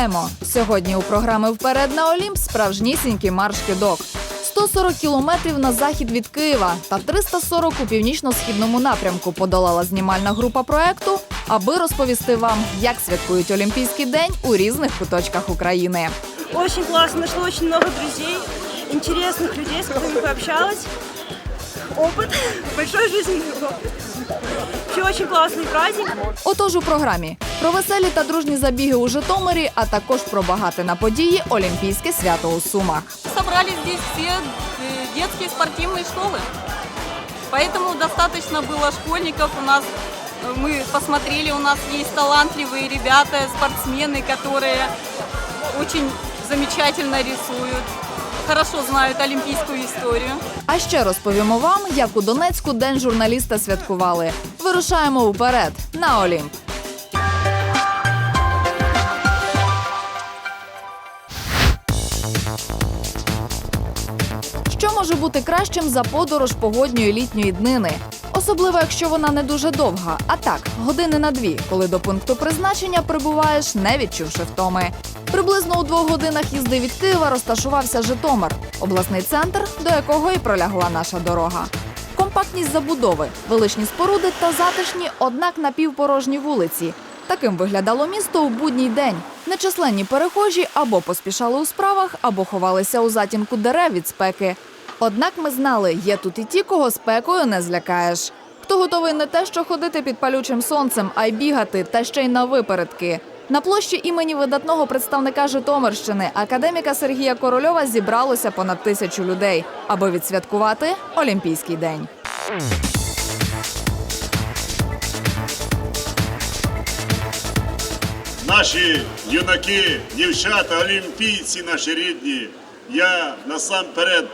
Вітаємо! Сьогодні у програми Вперед на Олімп справжнісінький марш кидок. 140 кілометрів на захід від Києва та 340 у північно-східному напрямку подолала знімальна група проекту, аби розповісти вам, як святкують Олімпійський день у різних куточках України. Очень классно, нашла очень много друзей, интересных людей, с которыми пообщалась. Опыт, большой жизненный опыт. Вообще очень классный праздник. Отож у програмі про веселі та дружні забіги у Житомирі, а також про багате на події Олімпійське свято у Сумах. собрались здесь все э, детские спортивные школы. Поэтому достаточно было школьников. У нас э, мы посмотрели, у нас есть талантливые ребята, спортсмены, которые очень замечательно рисуют, хорошо знают олимпийскую историю. А ще розповімо вам, як у Донецьку день журналіста святкували. Вирушаємо вперед на Олімп. Що може бути кращим за подорож погодньої літньої днини? Особливо, якщо вона не дуже довга, а так, години на дві, коли до пункту призначення прибуваєш, не відчувши втоми. Приблизно у двох годинах їзди від Києва розташувався Житомир, обласний центр, до якого і пролягла наша дорога. Компактність забудови, величні споруди та затишні, однак напівпорожні вулиці. Таким виглядало місто у будній день. Нечисленні перехожі або поспішали у справах, або ховалися у затінку дерев від спеки. Однак ми знали, є тут і ті, кого спекою не злякаєш. Хто готовий не те, що ходити під палючим сонцем, а й бігати, та ще й на випередки. На площі імені видатного представника Житомирщини, академіка Сергія Корольова, зібралося понад тисячу людей, аби відсвяткувати Олімпійський день. Наші юнаки, дівчата, олімпійці наші рідні. Я насамперед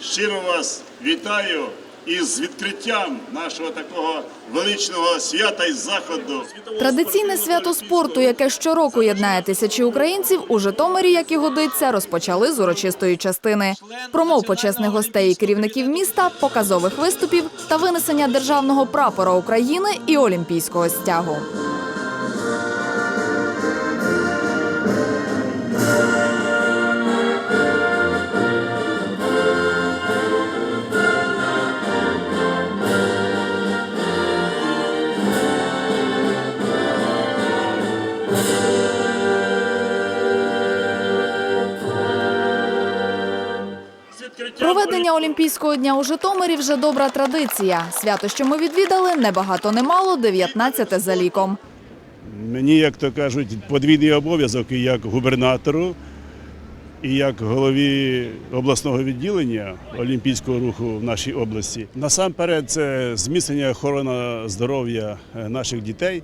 щиро вас вітаю із відкриттям нашого такого величного свята і заходу. Традиційне свято спорту, яке щороку єднає тисячі українців, у Житомирі, як і годиться, розпочали з урочистої частини. Промов почесних гостей і керівників міста, показових виступів та винесення державного прапора України і олімпійського стягу. Проведення Олімпійського дня у Житомирі вже добра традиція. Свято, що ми відвідали, не багато не мало, 19 за ліком. Мені, як то кажуть, подвійний обов'язок і як губернатору, і як голові обласного відділення олімпійського руху в нашій області. Насамперед, це зміцнення охорона здоров'я е, наших дітей,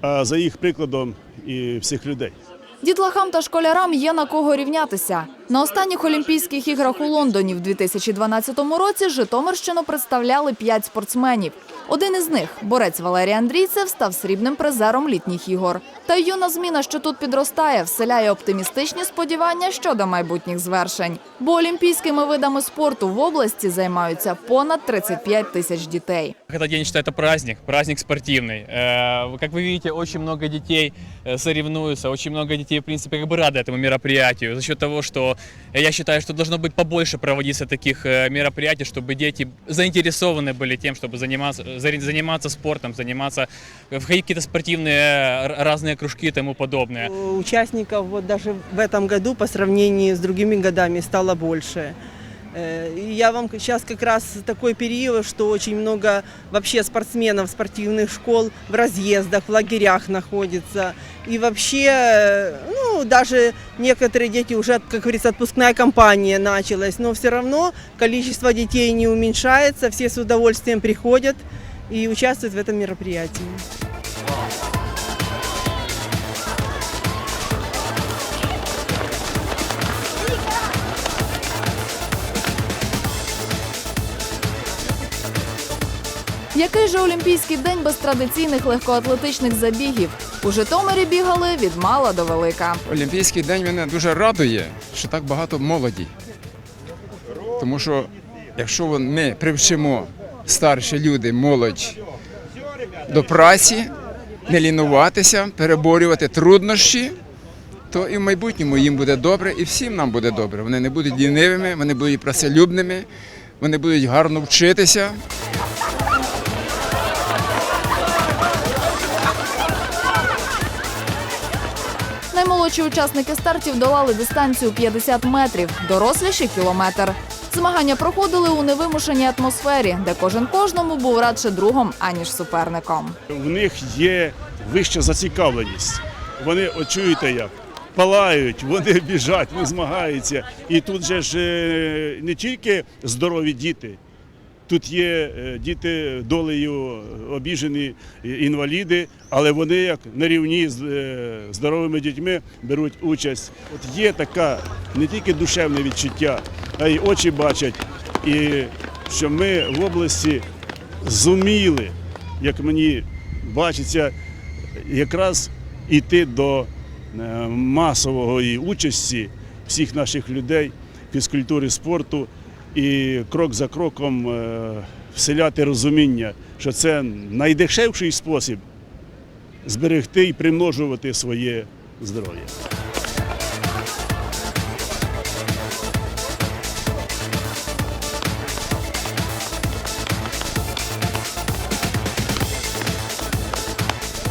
а за їх прикладом і всіх людей. Дітлахам та школярам є на кого рівнятися. На останніх Олімпійських іграх у Лондоні в 2012 році Житомирщину представляли п'ять спортсменів. Один із них, борець Валерій Андрійцев, став срібним призером літніх ігор. Та й юна зміна, що тут підростає, вселяє оптимістичні сподівання щодо майбутніх звершень. Бо олімпійськими видами спорту в області займаються понад 35 тисяч дітей. Этот день, считаю, это праздник, праздник спортивный. Э, Как вы видите, очень много детей э, соревнуются, очень много детей, в принципе, как бы рады этому мероприятию за счет того, что э, я считаю, что должно быть побольше проводиться таких э, мероприятий, чтобы дети заинтересованы были тем, чтобы заниматься, зари- Заниматься спортом, заниматься, э, в какие-то спортивные э, разные кружки и тому подобное. Участников вот даже в этом году по сравнению с другими годами стало больше. Э, Я вам сейчас как раз такой период, что очень много вообще спортсменов спортивных школ в разъездах, в лагерях находится. И вообще, ну, даже некоторые дети уже, как говорится, отпускная кампания началась, но все равно количество детей не уменьшается, все с удовольствием приходят и участвуют в этом мероприятии. Який же Олімпійський день без традиційних легкоатлетичних забігів? У Житомирі бігали від мала до велика. Олімпійський день мене дуже радує, що так багато молоді. Тому що якщо ми привчимо старші люди, молодь до праці, не лінуватися, переборювати труднощі, то і в майбутньому їм буде добре, і всім нам буде добре. Вони не будуть лінивими, вони будуть працелюбними, вони будуть гарно вчитися. Наймолодші учасники стартів долали дистанцію 50 метрів, доросліші кілометр. Змагання проходили у невимушеній атмосфері, де кожен кожному був радше другом, аніж суперником. В них є вища зацікавленість. Вони от чуєте як. Палають, вони біжать, вони змагаються. І тут же ж е, не тільки здорові діти, тут є е, діти долею обіжені інваліди, але вони як на рівні з е, здоровими дітьми беруть участь. От є така не тільки душевне відчуття, а й очі бачать. І що ми в області зуміли, як мені бачиться, якраз іти до е, масової участі всіх наших людей фізкультури спорту і крок за кроком е, вселяти розуміння, що це найдешевший спосіб зберегти і примножувати своє здоров'я.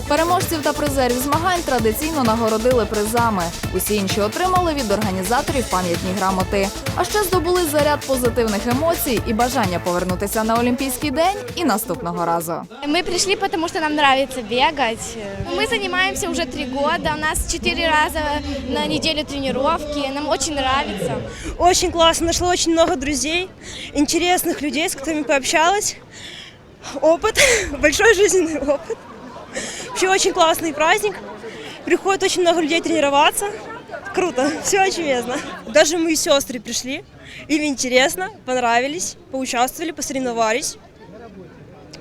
Переможців та призерів змагань традиційно нагородили призами. Усі інші отримали від організаторів пам'ятні грамоти. А ще здобули заряд позитивних емоцій і бажання повернутися на Олімпійський день і наступного разу. Мы пришли, потому что нам нравится бегать. Мы занимаемся уже три года. У нас четыре раза на неделю тренировки. Нам очень нравится. Очень классно, нашла очень много друзей, интересных людей, с которыми пообщалась. Опыт, большой жизненный опыт. Вообще очень классный праздник. Приходит очень много людей тренироваться. Круто, все очевидно. Даже мои сестры пришли. Им интересно, понравились, поучаствовали, посоревновались.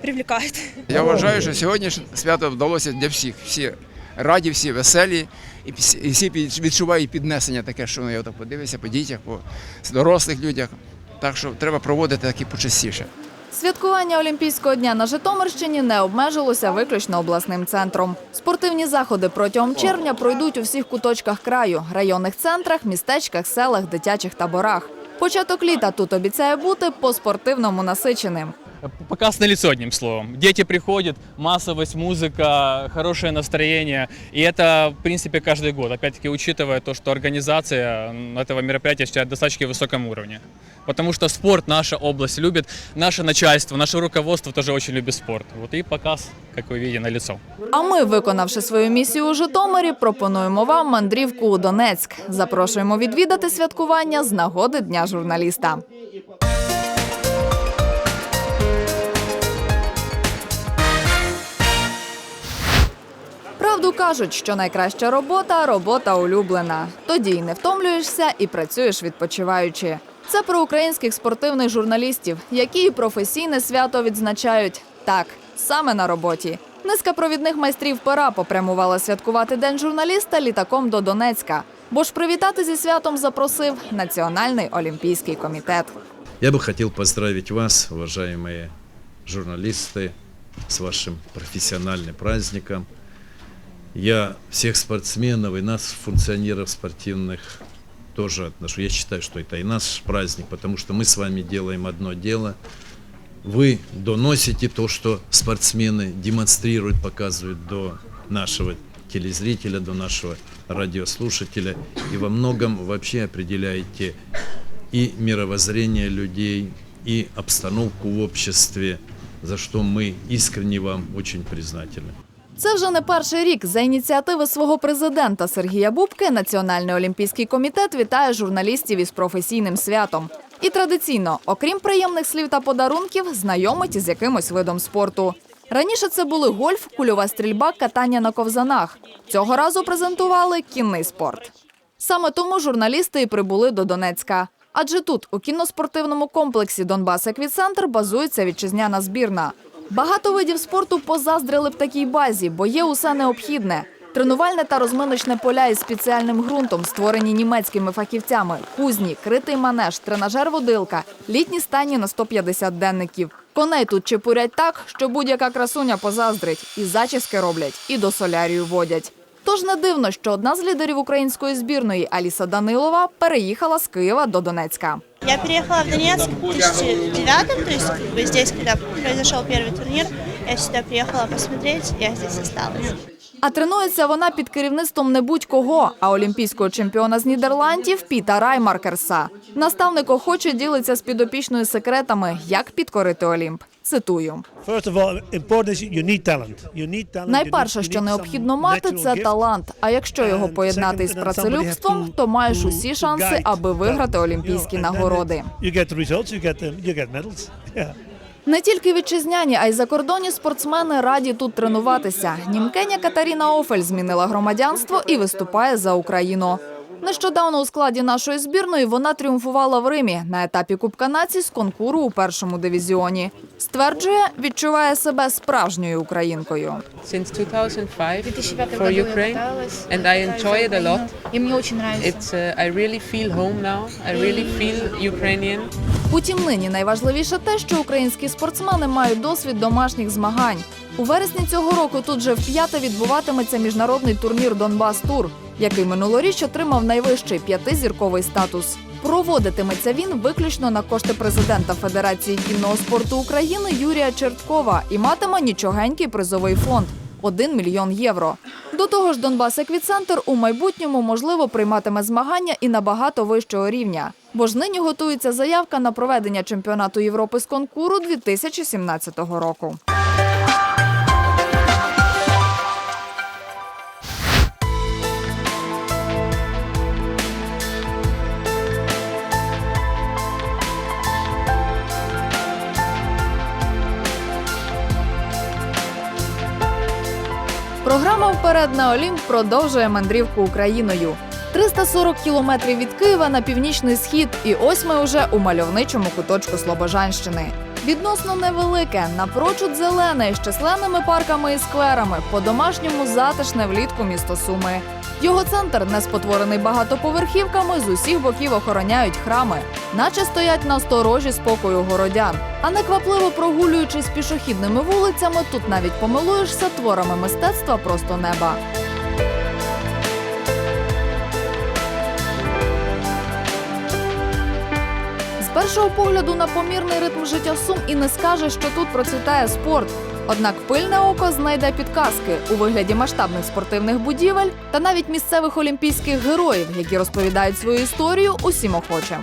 Привлекает. Я вважаю, що сьогодні свято вдалося для всіх. Всі раді, всі веселі, і всі- відчувають піднесення таке, що я так подивився по дітях, по дорослих людях. Так що треба проводити такі почастіше. Святкування Олімпійського дня на Житомирщині не обмежилося виключно обласним центром. Спортивні заходи протягом червня пройдуть у всіх куточках краю, районних центрах, містечках, селах, дитячих таборах. Початок літа тут обіцяє бути по-спортивному насиченим Показ на лицо, одним словом. Дети приходят, массовость, музыка, хорошее настроение. И это, в принципе, каждый год. Опять-таки, учитывая то, что организация этого мероприятия сейчас на достаточно высоком уровне. Потому что спорт наша область любит, наше начальство, наше руководство тоже очень любит спорт. Вот и показ, как вы видите, на лицо. А ми, виконавши свою місію у Житомирі, пропонуємо вам мандрівку у Донецьк. Запрошуємо відвідати святкування з нагоди Дня журналіста. Правду кажуть, що найкраща робота робота улюблена. Тоді й не втомлюєшся і працюєш відпочиваючи. Це про українських спортивних журналістів, які і професійне свято відзначають так, саме на роботі. Низка провідних майстрів пера попрямувала святкувати день журналіста літаком до Донецька. Бо ж привітати зі святом запросив Національний олімпійський комітет. Я бы хотел поздравить вас, уважаемые журналисты, с вашим профессиональным праздником. Я всех спортсменов и нас, функционеров спортивных, тоже отношу. Я считаю, что это и наш праздник, потому что мы с вами делаем одно дело. Вы доносите то, что спортсмены демонстрируют, показывают до нашего телезрителя, до нашего радиослушателя. И во многом вообще определяете и мировоззрение людей, и обстановку в обществе, за что мы искренне вам очень признательны. Це вже не перший рік. За ініціативи свого президента Сергія Бубки Національний олімпійський комітет вітає журналістів із професійним святом. І традиційно, окрім приємних слів та подарунків, знайомить із якимось видом спорту. Раніше це були гольф, кульова стрільба, катання на ковзанах. Цього разу презентували кінний спорт. Саме тому журналісти і прибули до Донецька. Адже тут, у кіноспортивному комплексі Донбас Еквіцентр, базується вітчизняна збірна. Багато видів спорту позаздрили б такій базі, бо є усе необхідне. Тренувальне та розминочне поля із спеціальним ґрунтом, створені німецькими фахівцями, кузні, критий манеж, тренажер-водилка, літні стані на 150 денників. Коней тут чепурять так, що будь-яка красуня позаздрить. І зачіски роблять, і до солярію водять. Тож не дивно, що одна з лідерів української збірної Аліса Данилова переїхала з Києва до Донецька. Я переехала в Донецк в 2009, то есть как бы здесь, когда произошел первый турнир, я сюда приехала посмотреть, я здесь осталась. А тренується вона під керівництвом не будь-кого, а олімпійського чемпіона з Нідерландів Піта Раймаркерса. Наставник охоче ділиться з підопічною секретами, як підкорити Олімп. Цитую. Найперше, що необхідно мати, це талант. А якщо його поєднати із працелюбством, то маєш усі шанси, аби виграти олімпійські нагороди. Не тільки вітчизняні, а й закордонні спортсмени раді тут тренуватися. Німкеня Катаріна Офель змінила громадянство і виступає за Україну. Нещодавно у складі нашої збірної вона тріумфувала в Римі на етапі Кубка націй з конкуру у першому дивізіоні. Стверджує, відчуває себе справжньою українкою. since 2005 2005 for Ukraine, and I enjoy it a lot. И мне очень нравится. It's uh, I really feel home now. I really feel Ukrainian. Утім, нині найважливіше те, що українські спортсмени мають досвід домашніх змагань. У вересні цього року тут же вп'яте відбуватиметься міжнародний турнір Донбас Тур, який минулоріч отримав найвищий п'ятизірковий статус. Проводитиметься він виключно на кошти президента Федерації кінного спорту України Юрія Черткова і матиме нічогенький призовий фонд 1 мільйон євро. До того ж, Донбас Еквіцентр у майбутньому можливо прийматиме змагання і набагато вищого рівня. Бо ж нині готується заявка на проведення чемпіонату Європи з конкуру 2017 року. Вперед на Олімп продовжує мандрівку Україною. 340 кілометрів від Києва на північний схід, і ось ми уже у мальовничому куточку Слобожанщини. Відносно невелике, напрочуд зелене з численними парками і скверами, по-домашньому затишне влітку місто Суми. Його центр, не спотворений багатоповерхівками, з усіх боків охороняють храми, наче стоять на сторожі спокою городян. А неквапливо прогулюючись пішохідними вулицями, тут навіть помилуєшся творами мистецтва просто неба. З першого погляду на помірний ритм життя Сум і не скаже, що тут процвітає спорт. Однак пильне око знайде підказки у вигляді масштабних спортивних будівель та навіть місцевих олімпійських героїв, які розповідають свою історію усім охочим.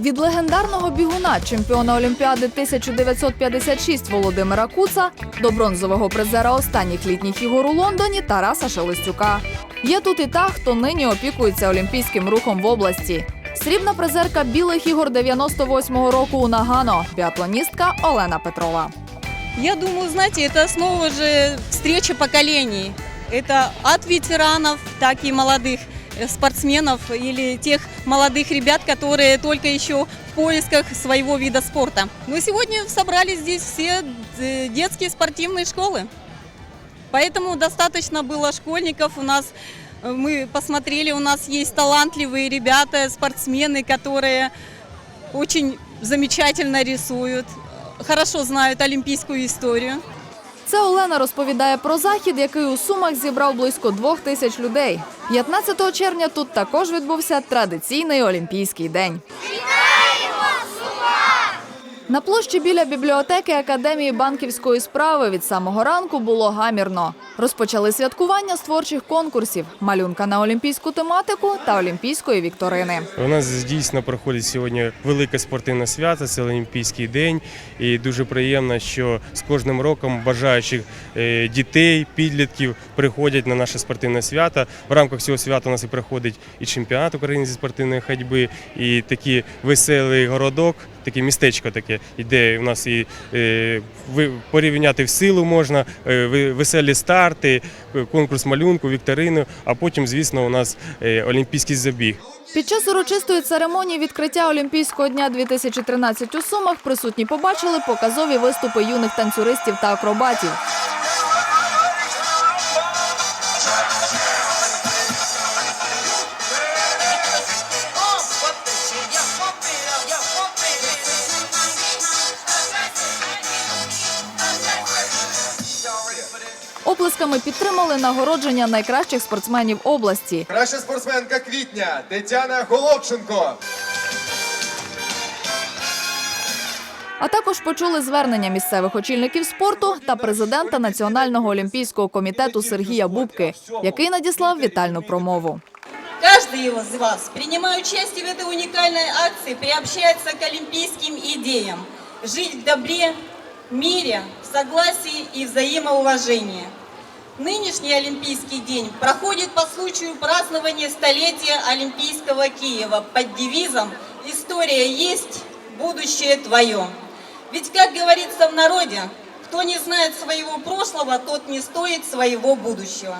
Від легендарного бігуна, чемпіона Олімпіади 1956 Володимира Куца до бронзового призера останніх літніх ігор у Лондоні Тараса Шелестюка. Є тут і та, хто нині опікується олімпійським рухом в області. Срібна призерка білих ігор 98-го року у Нагано, біатлоністка Олена Петрова. Я думаю, знаете, это снова же встреча поколений. Это от ветеранов, так и молодых э, спортсменов или тех молодых ребят, которые только еще в поисках своего вида спорта. Но сегодня собрались здесь все э, детские спортивные школы. Поэтому достаточно было школьников. У нас э, мы посмотрели, у нас есть талантливые ребята, спортсмены, которые очень замечательно рисуют, хорошо знают олимпийскую историю. Це Олена розповідає про захід, який у Сумах зібрав близько двох тисяч людей. 15 червня тут також відбувся традиційний Олімпійський день. На площі біля бібліотеки Академії банківської справи від самого ранку було гамірно. Розпочали святкування з творчих конкурсів, малюнка на олімпійську тематику та олімпійської вікторини. У нас дійсно проходить сьогодні велике спортивне свято, це Олімпійський день. І дуже приємно, що з кожним роком бажаючих е, дітей, підлітків приходять на наше спортивне свято. В рамках цього свята у нас і проходить і чемпіонат України зі спортивної ходьби, і такий веселий городок, таке містечко таке, де у нас і е, порівняти в силу можна, е, веселі старти, е, конкурс малюнку, вікторину, а потім, звісно, у нас олімпійський забіг. Під час урочистої церемонії відкриття Олімпійського дня 2013 у Сумах присутні побачили показові виступи юних танцюристів та акробатів. Нагородження найкращих спортсменів області. Краща спортсменка квітня Тетяна Головченко. А також почули звернення місцевих очільників спорту та президента Національного олімпійського комітету Сергія Бубки, який надіслав вітальну промову. Каждый из вас, принимая участие в этой уникальной акции, приобщается к олимпийским идеям. Жить в добре, мире, в согласии и взаимоуважении. Нынешний Олимпийский день проходит по случаю празднования столетия Олимпийского Киева под девизом «История есть, будущее твое». Ведь, как говорится в народе, кто не знает своего прошлого, тот не стоит своего будущего.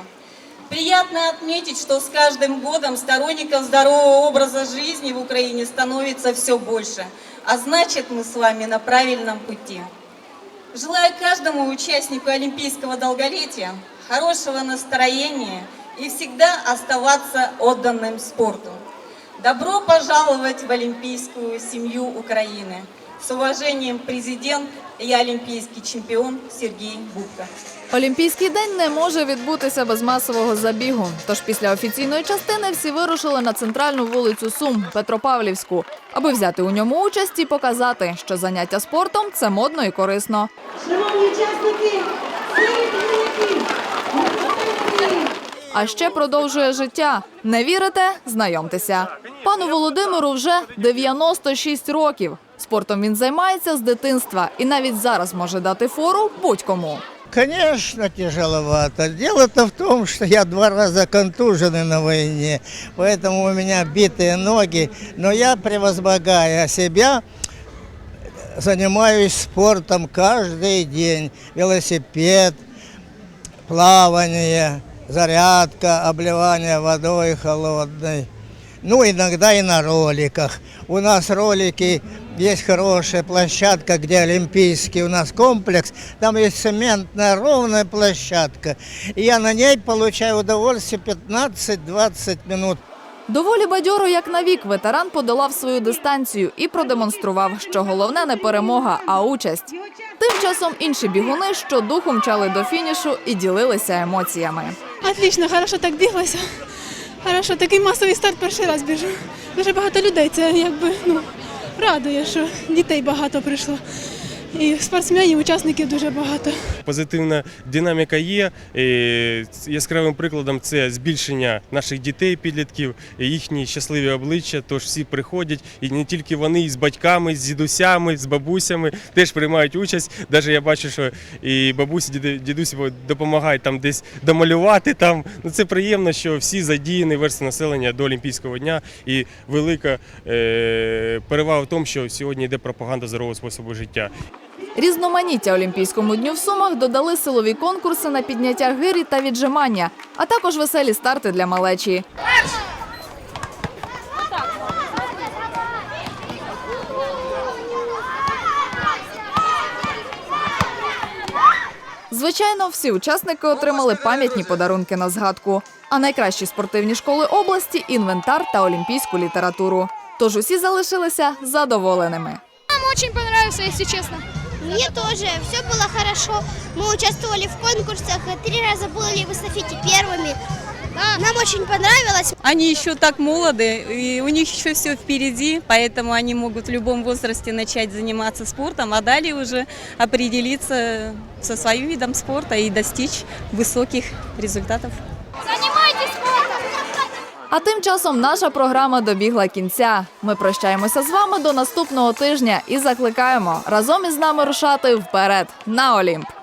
Приятно отметить, что с каждым годом сторонников здорового образа жизни в Украине становится все больше, а значит мы с вами на правильном пути. Желаю каждому участнику Олимпийского долголетия хорошего настроения и всегда оставаться отданным спорту. Добро пожаловать в олимпийскую семью Украины. С уважением, президент и олимпийский чемпион Сергей Бубка. Олімпійський день не може відбутися без масового забігу. Тож після офіційної частини всі вирушили на центральну вулицю Сум Петропавлівську, аби взяти у ньому участь і показати, що заняття спортом це модно і корисно. Шановні учасники, А ще продовжує життя. Не вірите? Знайомтеся. Пану Володимиру вже 96 років. Спортом він займається з дитинства і навіть зараз може дати фору будь-кому. Конечно, тяжеловато. Дело-то в том, что я два раза контуженный на войне, поэтому у меня битые ноги. Но я, превозмогая себя, занимаюсь спортом каждый день. Велосипед, плавание, зарядка, обливание водой холодной. Ну, иногда и на роликах. У нас ролики, есть хорошая площадка, где Олимпийский у нас комплекс. Там есть цементная ровная площадка. И я на ней получаю удовольствие 15-20 минут. Доволі бадьоро, як на вік, ветеран подолав свою дистанцію і продемонстрував, що головне не перемога, а участь. Тим часом інші бігуни щодуху мчали до фінішу і ділилися емоціями. Отлично, хорошо так біглося. Хорошо, такий масовий старт перший раз біжу. Дуже багато людей. Це якби ну радує, що дітей багато прийшло. І спортсменів, учасників дуже багато. Позитивна динаміка є. Е, Яскравим прикладом це збільшення наших дітей, підлітків, їхні щасливі обличчя. Тож всі приходять, і не тільки вони, і з батьками, з дідусями, з бабусями теж приймають участь. Навіть я бачу, що і бабусі, діду- дідусі допомагають там десь домалювати. Там ну це приємно, що всі задіяні верстви населення до Олімпійського дня. І велика е, перевага в тому, що сьогодні йде пропаганда здорового способу життя. Різноманіття Олімпійському дню в Сумах додали силові конкурси на підняття гирі та віджимання, а також веселі старти для малечі. Звичайно, всі учасники отримали пам'ятні подарунки на згадку. А найкращі спортивні школи області інвентар та олімпійську літературу. Тож усі залишилися задоволеними. Нам дуже подобається, якщо чесно. Мне тоже. Все было хорошо. Мы участвовали в конкурсах, три раза были в эстафете первыми. Нам очень понравилось. Они еще так молоды, и у них еще все впереди, поэтому они могут в любом возрасте начать заниматься спортом, а далее уже определиться со своим видом спорта и достичь высоких результатов. А тим часом наша програма добігла кінця. Ми прощаємося з вами до наступного тижня і закликаємо разом із нами рушати вперед на Олімп.